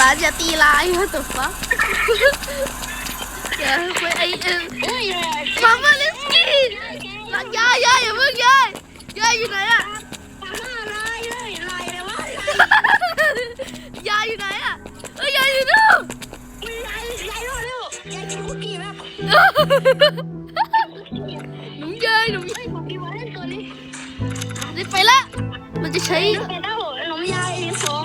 ร้านอย่ตีร้ายว่าตัวฟักอย่าไปไอ้เออมามาลสกี้รักยายยายอย่าเพิ่งยายยายอยู่ไหนอะยายอยู่ไหนอะเอ้ยยายอยู่นู่นหนุ่มยายหนุ่มยายไปละมันจะใช้หนุ่มยายสอง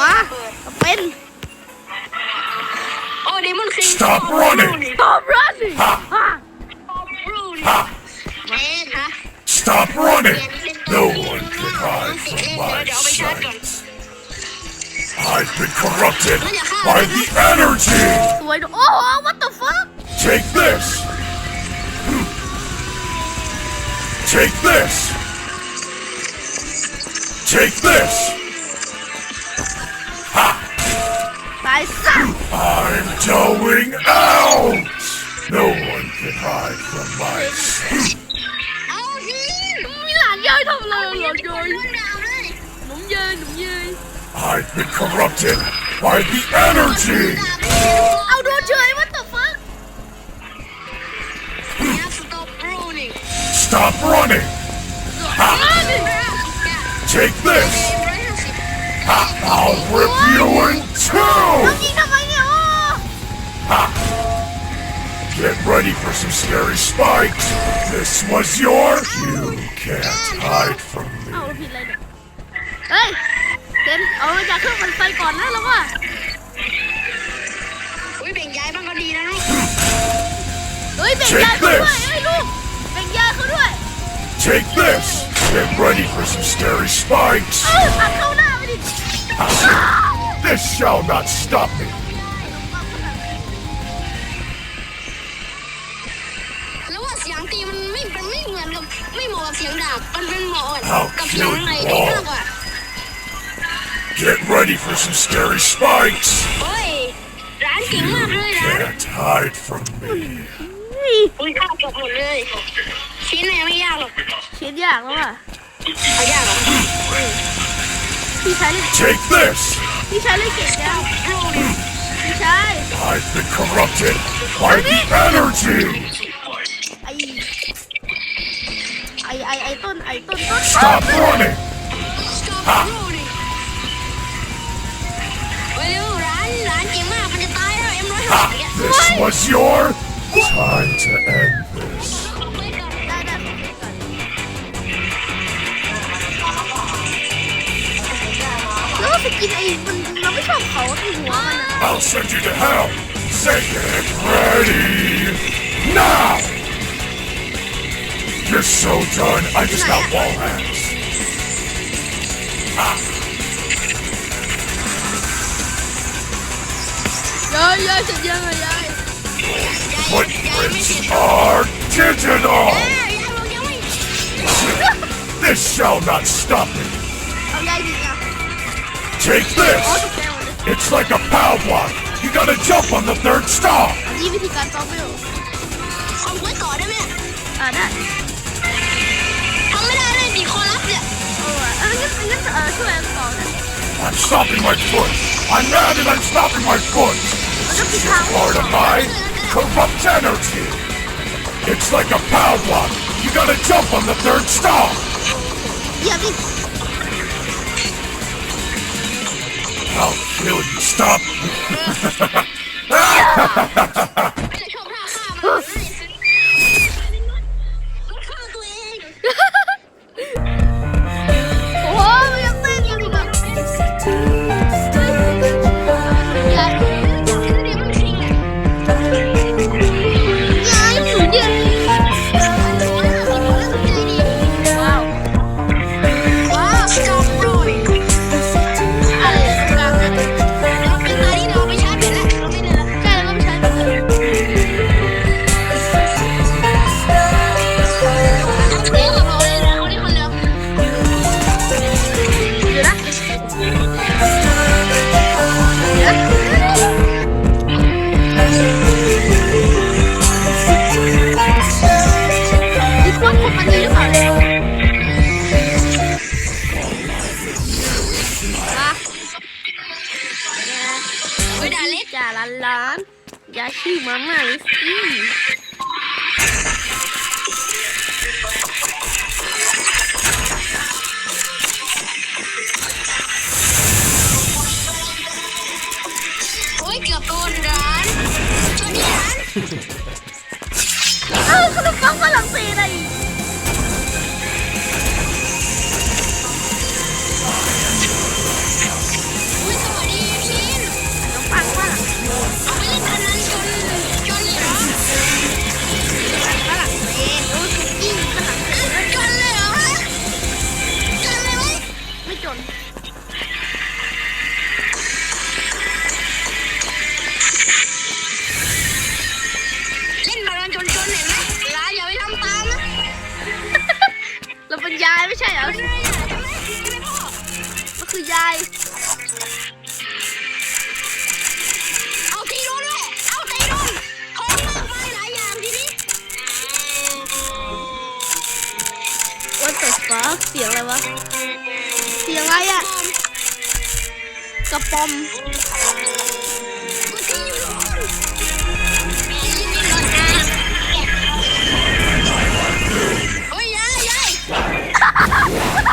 นะมาเป็น โอ้ดิมันคิง Stop running! ตอบรันนี่ Ha! รูดิ Ha! แม่คะ Stop running! No one can hide เสร็จ from เล่น my เดี๋ยวเอาไปชาร์จก่อน sight. I've been corrupted by the energy! สวยโอ้โห what the fuck Take this! Take this! Take this! I'm going out! No one can hide from my sight. เอาสิ มีหลานยายทำอะไรหลานยาย รุ่นดาวเลย หนุ่มยายหนุ่มยาย I've been corrupted by the energy! เอาโดนเฉย what the fuck อย่าสต็อปรูดิ Stop running! มาดิ Take this! Ha! I'll rip you in น้อง two! ยิง Get ready for some scary spikes! This was your... You can't hide from เอา me. ผิดอะไรเนี่ย เฮ้ยเซนเอามาจากเครื่องปั่นไฟก่อนนะแล้วว่า อุ้ยแบ่งย้ายบ้างก็ดีนะลูก เฮ้ยแบ่งยายเขาด้วยเฮ้ยลูกแบ่งยายเขาด้วย Take this! Get ready for some scary spikes! เอ้าอัดเข้าหน้าไปดิ This shall not stop me! เป็นเหมาะ เอา กับเสียงในนี้มากกว่า Get ready for some scary spikes! เฮ้ยร้านเก่ง You มากเลยร้าน can't hide from me. นี่ อุ้ยข้าวจบหมดเลย ชิ้นเนี่ยไม่ยากหรอก เขียนยากแล้วอ่ะ เอายากหรอ พี่ชายเล่น Take this! พี่ชายเล่นเก่งจัง รูดิ พี่ชาย I've been corrupted by the energy! I can't. Stop running! Stop running! Will you run? Run, Emma. I'm gonna die. I'm running. This was your time to end this. I'll send you to hell. Say it ready now. You're so done. I just got wall hands. Ah. No, yes, it's yellow, yes. Footprints are digital! this shall not stop me! Take this! It's like a pow block! You gotta jump on the third stall! I'm stomping my foot! I'm mad and I'm stomping my foot! It's part of my corrupt energy! It's like a pow block! You gotta jump on the third stomp! I'll kill you, stop! ร้านยาชื่อมาม่าลิสกี้โอ้ยเกือบโดนร้านชนร้าน ยายไม่ใช่เหรอไม่ได้อย่าใช่ไหมใช่ไหมพ่อมันคือยาย เอาตีโดนด้วย เอาตีโดนของมากมายหลายอย่างทีนี้ What the fuck เสียงอะไรวะ เสียงอะไรอะกระป๋อม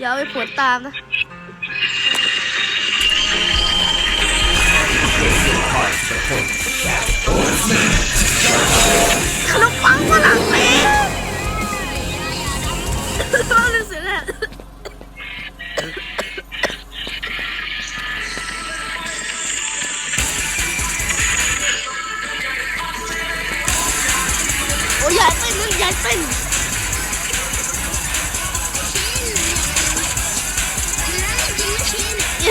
อย่าเอาไปปวดตามนะขนมปังฝรั่งเศสเราเลยเสียงอะโอ้ยยายเต้นนั่นยายเต้น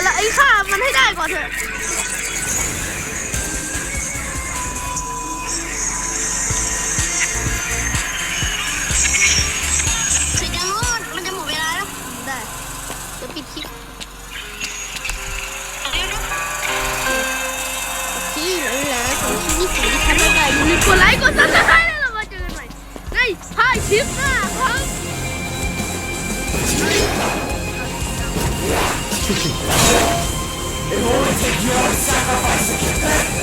อีเหลือละไอ้ข้ามันให้ได้ก่อนเถอะสิจังโลดมันจะหมดเวลาแล้ว ได้เดี๋ยวปิดคลิปเร็วนะที่เหลือแล้วสองชิ้นที่สี่ที่ทำไม่ได้อย่าลืมกดไลค์กดซับสไครต์แล้วเรามาเจอกันใหม่ในท้ายคลิปหน้าครับ It will only takes your sacrifice back